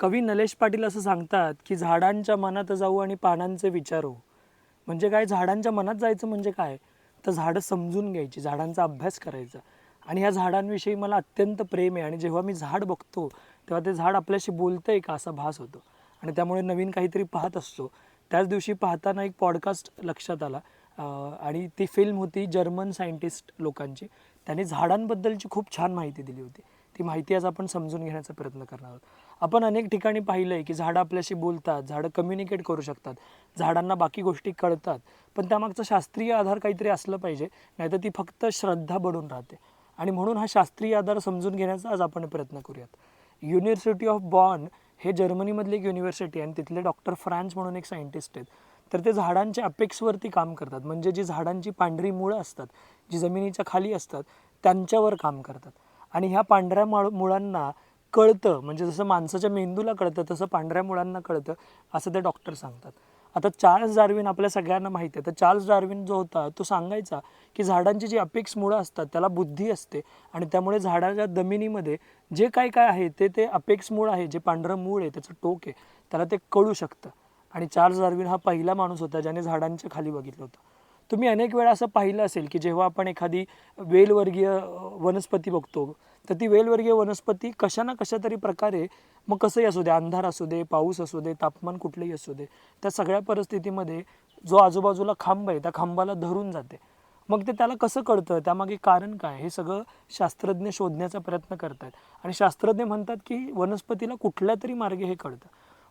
कवी नलेश पाटील असं सांगतात की झाडांच्या मनात जाऊ आणि पानांचे विचारू. म्हणजे काय? झाडांच्या मनात जायचं म्हणजे काय? तर झाडं समजून घ्यायची झाडांचा अभ्यास करायचा. आणि ह्या झाडांविषयी मला अत्यंत प्रेम आहे. आणि जेव्हा मी झाड बघतो तेव्हा ते झाड आपल्याशी बोलतं आहे का असा भास होतो. आणि त्यामुळे नवीन काहीतरी पाहत असतो. त्याच दिवशी पाहताना एक पॉडकास्ट लक्षात आला. आणि ती फिल्म होती जर्मन सायंटिस्ट लोकांची. त्यांनी झाडांबद्दलची खूप छान माहिती दिली होती. ती माहिती आज आपण समजून घेण्याचा प्रयत्न करणार आहोत. आपण अनेक ठिकाणी पाहिलं आहे की झाडं आपल्याशी बोलतात झाडं कम्युनिकेट करू शकतात झाडांना बाकी गोष्टी कळतात पण त्यामागचा शास्त्रीय आधार काहीतरी असलं पाहिजे नाहीतर ती फक्त श्रद्धा बनून राहते. आणि म्हणून हा शास्त्रीय आधार समजून घेण्याचा आज आपण प्रयत्न करूयात. युनिव्हर्सिटी ऑफ बॉर्न हे जर्मनीमधली एक युनिव्हर्सिटी आहे आणि तिथले डॉक्टर फ्रान्स म्हणून एक सायंटिस्ट आहेत. तर ते झाडांच्या अपेक्सवरती काम करतात. म्हणजे जी झाडांची पांढरी मुळं असतात जी जमिनीच्या खाली असतात त्यांच्यावर काम करतात. आणि ह्या पांढऱ्या माळ मुळांना कळतं म्हणजे जसं माणसाच्या मेंदूला कळतं तसं पांढऱ्या मुळांना कळतं असं ते डॉक्टर सांगतात. आता चार्ल्स डार्विन आपल्या सगळ्यांना माहिती आहे. तर चार्ल्स डार्विन जो होता तो सांगायचा की झाडांची जी अपेक्स मुळं असतात त्याला बुद्धी असते आणि त्यामुळे झाडाच्या जमिनीमध्ये जे काय काय आहे ते ते अपेक्स मूळ आहे जे पांढरं मूळ आहे त्याचं टोक आहे त्याला ते कळू शकतं. आणि चार्ल्स डार्विन हा पहिला माणूस होता ज्याने झाडांच्या खाली बघितलं होतं. तुम्ही अनेक वेळा असं पाहिलं असेल की जेव्हा आपण एखादी वेलवर्गीय वनस्पती बघतो तर ती वेलवर्गीय वनस्पती कशा ना कशा तरी प्रकारे मग कसंही असू दे अंधार असू दे पाऊस असू दे तापमान कुठलंही असू दे त्या सगळ्या परिस्थितीमध्ये जो आजूबाजूला खांब आहे त्या खांबाला धरून जाते. मग ते त्याला कसं कळतं? त्यामागे कारण काय? हे सगळं शास्त्रज्ञ शोधण्याचा प्रयत्न करतात आणि शास्त्रज्ञ म्हणतात की वनस्पतीला कुठल्या तरी मार्गे हे कळतं.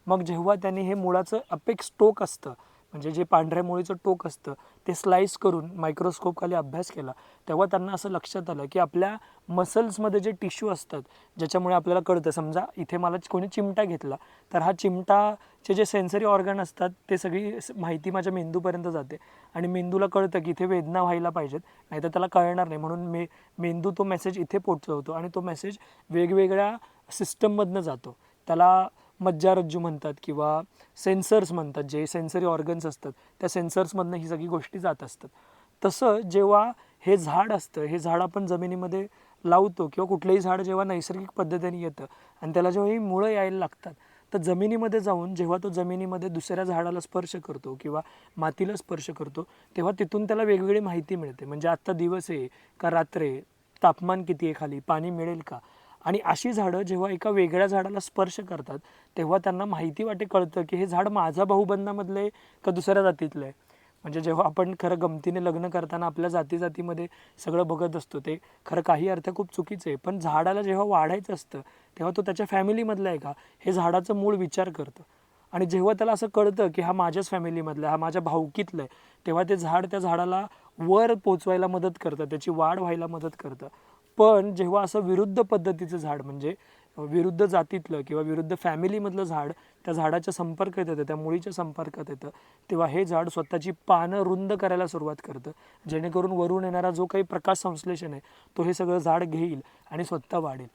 मग जेव्हा त्यांनी हे मुळाचं अपेक्स टोक असतं म्हणजे जे पांढऱ्या मुळीचं टोक असतं ते स्लाइस करून मायक्रोस्कोपखाली अभ्यास केला तेव्हा त्यांना असं लक्षात आलं की आपल्या मसल्समध्ये जे टिश्यू असतात ज्याच्यामुळे आपल्याला कळतं समजा इथे मला कोणी चिमटा घेतला तर हा चिमटाचे जे सेन्सरी ऑर्गन असतात ते सगळी माहिती माझ्या मेंदूपर्यंत जाते. आणि मेंदूला कळतं की इथे वेदना व्हायला पाहिजेत नाही तर त्याला कळणार नाही. म्हणून मे मेंदू तो मेसेज इथे पोचवतो आणि तो मेसेज वेगवेगळ्या सिस्टममधनं जातो. त्याला मज्जारज्जू म्हणतात किंवा सेन्सर्स म्हणतात जे सेन्सरी ऑर्गन्स असतात त्या सेन्सर्समधनं ही सगळी गोष्टी जात असतात. तसं जेव्हा हे झाड असतं हे झाड आपण जमिनीमध्ये लावतो किंवा कुठलंही झाड जेव्हा नैसर्गिक पद्धतीने येतं आणि त्याला जेव्हा ही मुळं यायला लागतात तर जमिनीमध्ये जाऊन जेव्हा तो जमिनीमध्ये दुसऱ्या झाडाला स्पर्श करतो किंवा मातीला स्पर्श करतो तेव्हा तिथून त्याला वेगवेगळी माहिती मिळते. म्हणजे आत्ता दिवस आहे का रात्र आहे? तापमान किती आहे खाली? पाणी मिळेल का? आणि अशी झाडं जेव्हा एका वेगळ्या झाडाला स्पर्श करतात तेव्हा त्यांना माहिती वाटे कळतं की हे झाड माझा भाऊबंधामधलं आहे का दुसऱ्या जातीतलं? आहे म्हणजे जेव्हा आपण खरं गमतीने लग्न करताना आपल्या जाती जातीमध्ये सगळं बघत असतो ते खरं काही अर्थ खूप चुकीचं आहे. पण झाडाला जेव्हा वाढायचं असतं तेव्हा तो त्याच्या फॅमिलीमधला आहे का? हे झाडाचं मूळ विचार करतं. आणि जेव्हा त्याला असं कळतं की हा माझ्याच फॅमिलीमधला हा माझ्या भाऊकीतला आहे तेव्हा ते झाड त्या झाडाला वर पोचवायला मदत करतं त्याची वाढ व्हायला मदत करतं. पण जेव्हा असं विरुद्ध पद्धतीचं झाड म्हणजे विरुद्ध जातीतलं किंवा विरुद्ध फॅमिलीमधलं झाड त्या झाडाच्या संपर्कात येतं त्या मुळीच्या संपर्कात येतं तेव्हा हे झाड स्वतःची पानं रुंद करायला सुरुवात करतं. जेणेकरून वरून येणारा जो काही प्रकाश संश्लेषण आहे तो हे सगळं झाड घेईल आणि स्वतः वाढेल.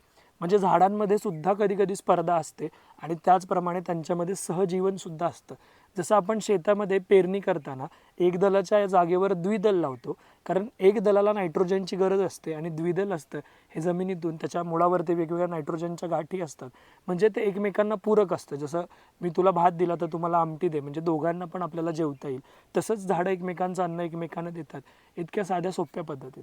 म्हणजे झाडांमध्ये सुद्धा कधी कधी स्पर्धा असते आणि त्याचप्रमाणे त्यांच्यामध्ये सहजीवनसुद्धा असतं. जसं आपण शेतामध्ये पेरणी करताना एक दलाच्या जागेवर द्विदल लावतो कारण एक दलाला नायट्रोजनची गरज असते आणि द्विदल असतं. हे जमिनीतून त्याच्या मुळावरती वेगवेगळ्या नायट्रोजनच्या गाठी असतात. म्हणजे ते एकमेकांना पूरक असतं. जसं मी तुला भात दिला तर तुम्हाला आमटी दे म्हणजे दोघांना पण आपल्याला जेवता येईल. तसंच झाडं एकमेकांचं अन्न एकमेकांना देतात. इतक्या साध्या सोप्या पद्धतीत.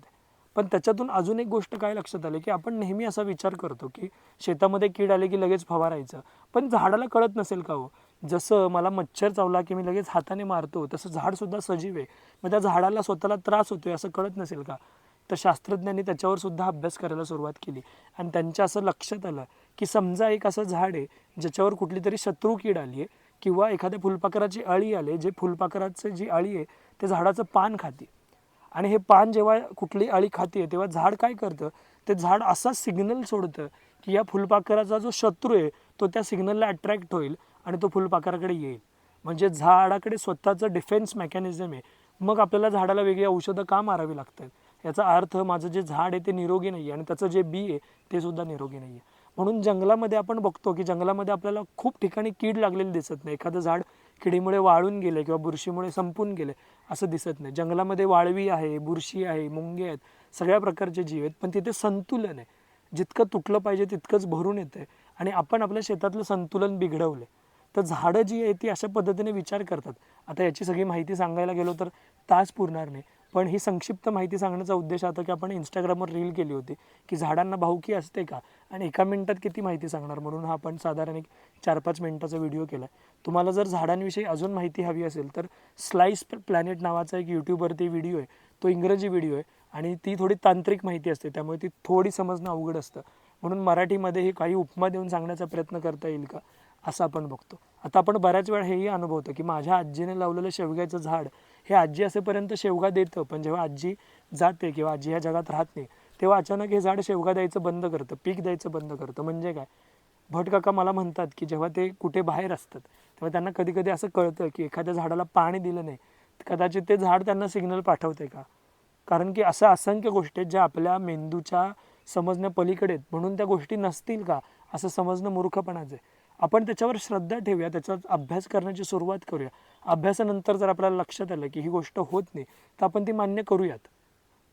पण त्याच्यातून अजून एक गोष्ट काय लक्षात आली की आपण नेहमी असा विचार करतो की शेतामध्ये कीड आले की लगेच फवारायचं. पण झाडाला कळत नसेल का हो? जसं मला मच्छर चावला की मी लगेच हाताने मारतो तसं झाडसुद्धा सजीव आहे. मग त्या झाडाला स्वतःला त्रास होतोय असं कळत नसेल का? तर शास्त्रज्ञांनी त्याच्यावर सुद्धा अभ्यास करायला सुरुवात केली. आणि त्यांच्या असं लक्षात आलं की समजा एक असं झाड आहे ज्याच्यावर कुठली तरी शत्रू कीड आली आहे किंवा एखाद्या फुलपाखराची अळी आली जे फुलपाखराचं जी अळी आहे ते झाडाचं पान खाते. आणि हे पान जेव्हा कुठली अळी खाते तेव्हा झाड काय करतं? ते झाड असा सिग्नल सोडतं की या फुलपाखराचा जो शत्रू आहे तो त्या सिग्नलला अट्रॅक्ट होईल आणि तो फुलपाखराकडे येईल. म्हणजे झाडाकडे स्वतःचं डिफेन्स मेकॅनिझम आहे. मग आपल्याला झाडाला वेगळी औषधं का मारावी लागतात? याचा अर्थ माझं जे झाड आहे ते निरोगी नाही आहे आणि त्याचं जे बी आहे ते सुद्धा निरोगी नाही आहे म्हणून जंगलामध्ये आपण बघतो की जंगलामध्ये आपल्याला खूप ठिकाणी कीड लागलेली दिसत नाही. एखादं झाड किडीमुळे वाळून गेले किंवा बुरशीमुळे संपून गेले असं दिसत नाही. जंगलामध्ये वाळवी आहे बुरशी आहे मुंगे आहेत सगळ्या प्रकारचे जीव आहेत पण तिथे संतुलन आहे. जितकं तुटलं पाहिजे तितकंच भरून येतं आणि आपण आपल्या शेतातलं संतुलन बिघडवलं तर झाडं जी आहे ती अशा पद्धतीने विचार करतात. आता याची सगळी माहिती सांगायला गेलो तर तास पुरणार नाही. पण ही संक्षिप्त माहिती सांगण्याचा उद्देश आता की आपण इंस्टाग्रामवर रील केली होती की झाडांना भाऊकी असते का? आणि एका मिनिटात किती माहिती सांगणार? म्हणून हा आपण साधारण एक चार पाच मिनिटाचा व्हिडिओ केला तुम्हाला जर झाडांविषयी अजून माहिती हवी असेल तर स्लाईस प्लॅनेट नावाचा एक यूट्यूबवरती व्हिडिओ आहे. तो इंग्रजी व्हिडिओ आहे आणि ती थोडी तांत्रिक माहिती असते त्यामुळे ती थोडी समजणं अवघड असतं. म्हणून मराठीमध्ये हे काही उपमा देऊन सांगण्याचा प्रयत्न करता येईल का? असं आपण बघतो. आता आपण बऱ्याच वेळा हेही अनुभवतो की माझ्या आजीने लावलेलं शेवग्याचं झाड हे आजी असेपर्यंत शेवगा देतं पण जेव्हा आजी जाते किंवा आजी ह्या जगात राहत नाही तेव्हा अचानक हे झाड शेवगा द्यायचं बंद करतं पीक द्यायचं बंद करतं. म्हणजे काय? भटकाका मला म्हणतात की जेव्हा ते कुठे बाहेर असतात तेव्हा त्यांना कधी कधी असं कळतं की एखाद्या झाडाला पाणी दिलं नाही. कदाचित ते झाड त्यांना सिग्नल पाठवते का? कारण की असं असंख्य गोष्टी आहेत ज्या आपल्या मेंदूच्या समजण्या पलीकडे आहेत. म्हणून त्या गोष्टी नसतील का? असं समजणं मूर्खपणाचं आहे. आपण त्याच्यावर श्रद्धा ठेवूया त्याचा अभ्यास करण्याची सुरुवात करूया. अभ्यासानंतर जर आपल्याला लक्षात आलं की ही गोष्ट होत नाही तर आपण ती मान्य करूयात.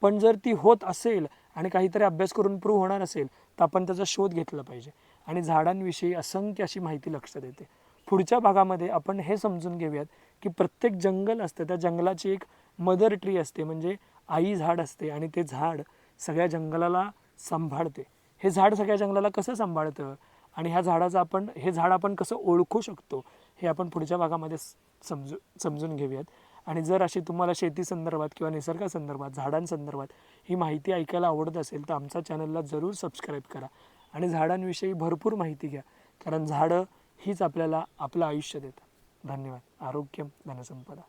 पण जर ती होत असेल आणि काहीतरी अभ्यास करून प्रूव्ह होणार असेल तर आपण त्याचा शोध घेतला पाहिजे. आणि झाडांविषयी असंख्य अशी माहिती लक्षात येते. पुढच्या भागामध्ये आपण हे समजून घेऊयात की प्रत्येक जंगल असतं त्या जंगलाची एक मदर ट्री असते म्हणजे आई झाड असते आणि ते झाड सगळ्या जंगलाला सांभाळते. हे झाड सगळ्या जंगलाला कसं सांभाळतं? आणि ह्या झाडाचं आपण हे झाड आपण कसं ओळखू शकतो हे आपण पुढच्या भागामध्ये समजू समजून घेऊयात. आणि जर अशी तुम्हाला शेती संदर्भात किंवा निसर्गासंदर्भात झाडांसंदर्भात ही माहिती ऐकायला आवडत असेल तर आमच्या चॅनलला जरूर सबस्क्राईब करा. आणि झाडांविषयी भरपूर माहिती घ्या कारण झाडं हीच आपल्याला आपलं आयुष्य देतात. धन्यवाद. आरोग्यम धनसंपदा.